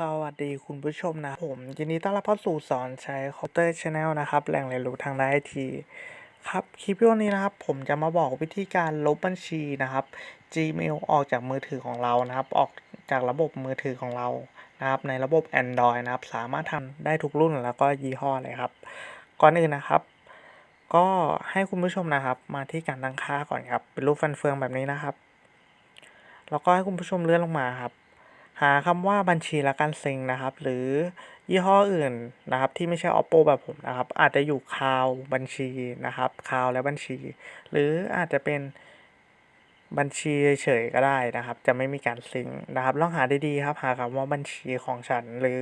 สวัสดีคุณผู้ชมนะ ผมยินดีต้อนรับเข้าสู่สอนใช้คอมพิวเตอร์ชาแนลนะครับ แหล่งเรียนรู้ทางด้านไอทีครับ คลิปวิดีโอนี้นะครับ ผมจะมาบอกวิธีการลบบัญชีนะครับ Gmail ออกจากมือถือของเรานะครับ ออกจากระบบมือถือของเรานะครับ ในระบบ Android นะครับ สามารถทำได้ทุกรุ่นแล้วก็ยี่ห้อเลยครับ ก่อนอื่นนะครับ ก็ให้คุณผู้ชมนะครับ มาที่การตั้งค่าก่อนครับ เป็นรูปฟันเฟืองแบบนี้นะครับ แล้วก็ให้คุณผู้ชมเลื่อนลงมาครับ หาคำว่าบัญชีและการซิงนะครับ หรือยี่ห้ออื่นนะครับ ที่ไม่ใช่ oppo แบบผมนะครับ อาจจะอยู่คาวบัญชีนะครับคาวและบัญชี หรืออาจจะเป็นบัญชีเฉยๆก็ได้นะครับ จะไม่มีการซิงนะครับลองหาดีๆครับ หาคำว่าบัญชีของฉัน หรือ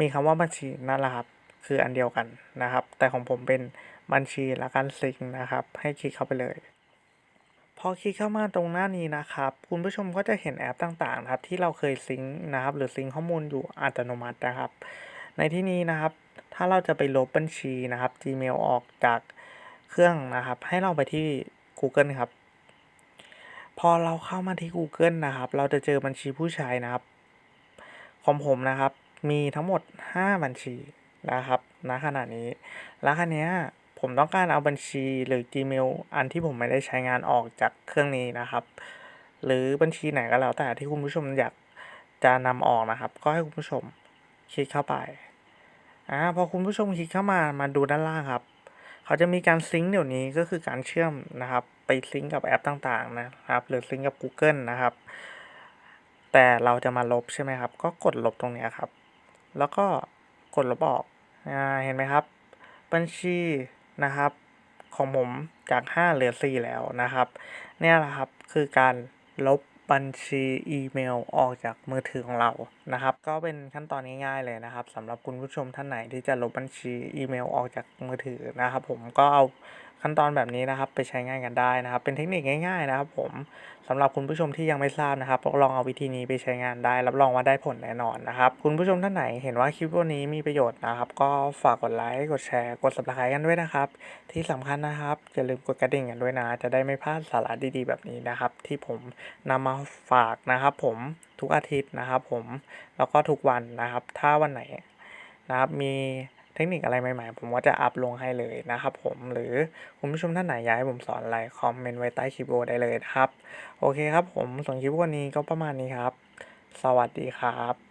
มีคำว่าบัญชีนั่นแหละครับคืออันเดียวกันนะครับ แต่ของผมเป็นบัญชีและการซิงนะครับ ให้คลิกเข้าไปเลย พอคลิกเข้ามาตรงหน้านี้นะครับ คุณผู้ชมก็จะเห็นแอปต่างๆนะครับ ที่เราเคยซิงค์นะครับ หรือซิงค์ข้อมูลอยู่อัตโนมัตินะครับ ในที่นี้นะครับ ถ้าเราจะไปลบบัญชีนะครับ Gmail ออกจากเครื่องนะครับ ให้เราไปที่ Google ครับ พอเราเข้ามาที่ Google นะครับ เราจะเจอบัญชีผู้ใช้นะครับ ของผมนะครับ มีทั้งหมด 5 บัญชีนะครับณขณะนี้ แล้วคันนี้ ผมต้องการเอาบัญชีหรือ Gmail อันที่ผมไม่ได้ใช้งานออกจากเครื่องนี้นะครับ หรือบัญชีไหนก็แล้วแต่ที่คุณผู้ชมอยากจะนำออกนะครับ ก็ให้คุณผู้ชมคลิกเข้าไปอ่าพอคุณผู้ชมคลิกเข้ามามาดูด้านล่างครับ เขาจะมีการซิงค์เดี๋ยวนี้ก็คือการเชื่อมนะครับ ไปซิงค์กับแอปต่างๆนะครับ หรือซิงค์กับ Google นะครับ แต่เราจะมาลบใช่ไหมครับ ก็กดลบตรงนี้ครับ แล้วก็กดลบออกอ่าเห็นไหมครับ บัญชี นะครับ ของผมจาก 5 เหลือ 4 แล้วนะครับ เนี่ยแหละครับคือการลบบัญชีอีเมลออกจากมือถือของเรานะครับ ก็เป็นขั้นตอนง่ายๆเลยนะครับสำหรับคุณผู้ชมท่านไหนที่จะลบบัญชีอีเมลออกจากมือถือนะครับ ผมก็เอา ขั้นตอนแบบนี้นะครับไปใช้งานกันได้นะครับ เป็นเทคนิคง่าย ๆ นะครับ ผมสำหรับคุณผู้ชมที่ยังไม่ทราบนะครับลองเอาวิธีนี้ไปใช้งานได้ รับรองว่าได้ผลแน่นอนนะครับ คุณผู้ชมท่านไหนเห็นว่าคลิปวันนี้มีประโยชน์นะครับ ก็ฝากกดไลค์กดแชร์กด subscribe กันด้วยนะครับ ที่สำคัญนะครับอย่าลืมกดกระดิ่งกันด้วยนะ จะได้ไม่พลาดสาระดีๆ แบบนี้นะครับ ที่ผมนำมาฝากนะครับ ผมทุกอาทิตย์นะครับ ผมแล้วก็ทุกวันนะครับ ถ้าวันไหนนะครับมี เทคนิคอะไรใหม่ๆ ผมก็จะอัพลงให้เลยนะครับผมหรือคุณผู้ชมท่านไหนอยากให้ผมสอนอะไรคอมเมนต์ไว้ใต้คลิปวิดีโอได้เลยครับ โอเคครับผมส่วนคลิปวันนี้ก็ประมาณนี้ครับ สวัสดีครับ